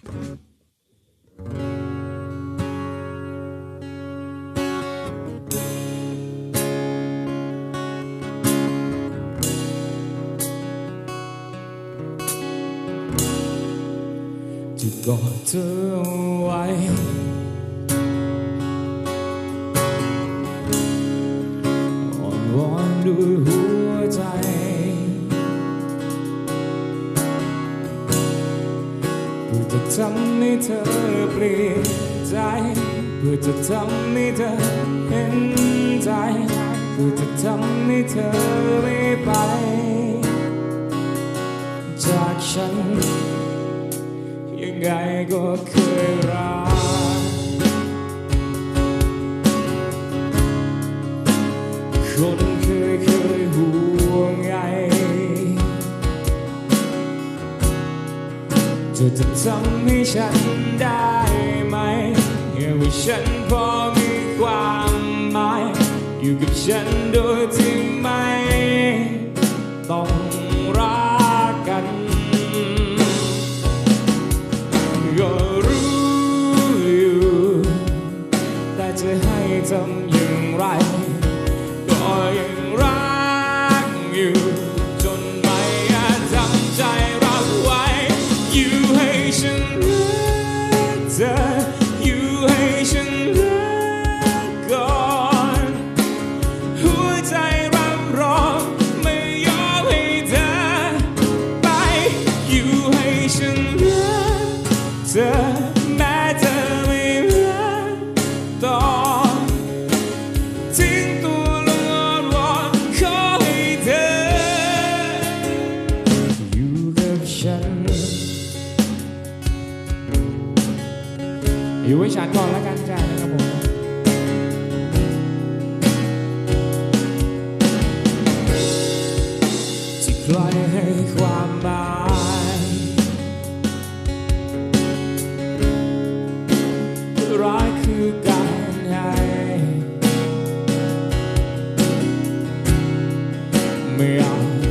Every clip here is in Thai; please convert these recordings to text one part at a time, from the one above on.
จะกอ จะทำให้เธอเปลี่ยนใจ เพื่อจะทำให้เธอเห็นใจ เพื่อจะทำให้เธอไม่ไป จากฉัน ยังไงก็เคยรักคน ธอจะทำให้ฉันได้ไหมเมื่อว่าฉันพอมีความหมาย อยู่กับฉันโดยที่ อยู่ให้ฉันก่อนแล้วกันจ้านะครับผมที่ใครให้ความหมาย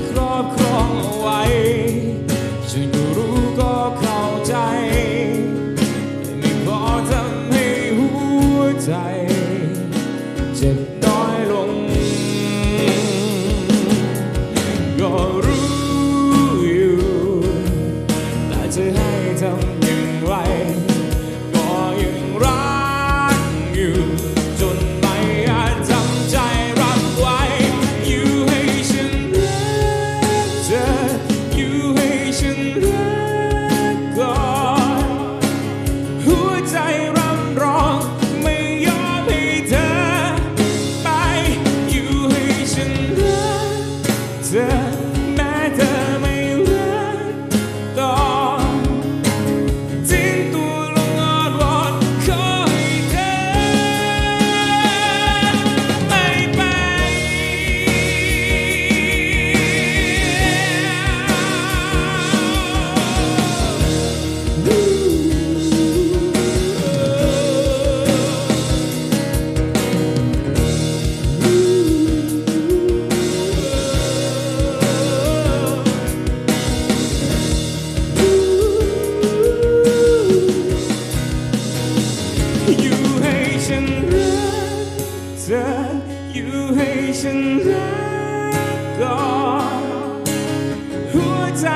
ครอบครองเอาไว้ฉันก็รู้ก็เข้าใจ แต่ไม่พอทำให้หัวใจเจ็บน้อยลง ก็รู้อยู่แต่จะให้ทำ อยู่ให้ฉันรักเธออยู่ให้ฉันรักก่อนหัวใจ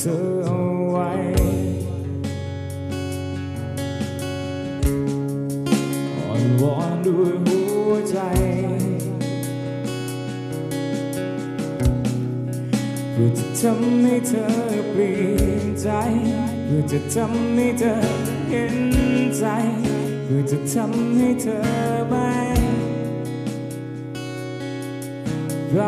เธอเอาไว้ อ่อนวอนด้วยหัวใจเพื่อจะทำให้เธอเปลี่ยนใจเพื่อจะทำให้เธอเห็นใจเพื่อจะทำให้เธอไม่ไร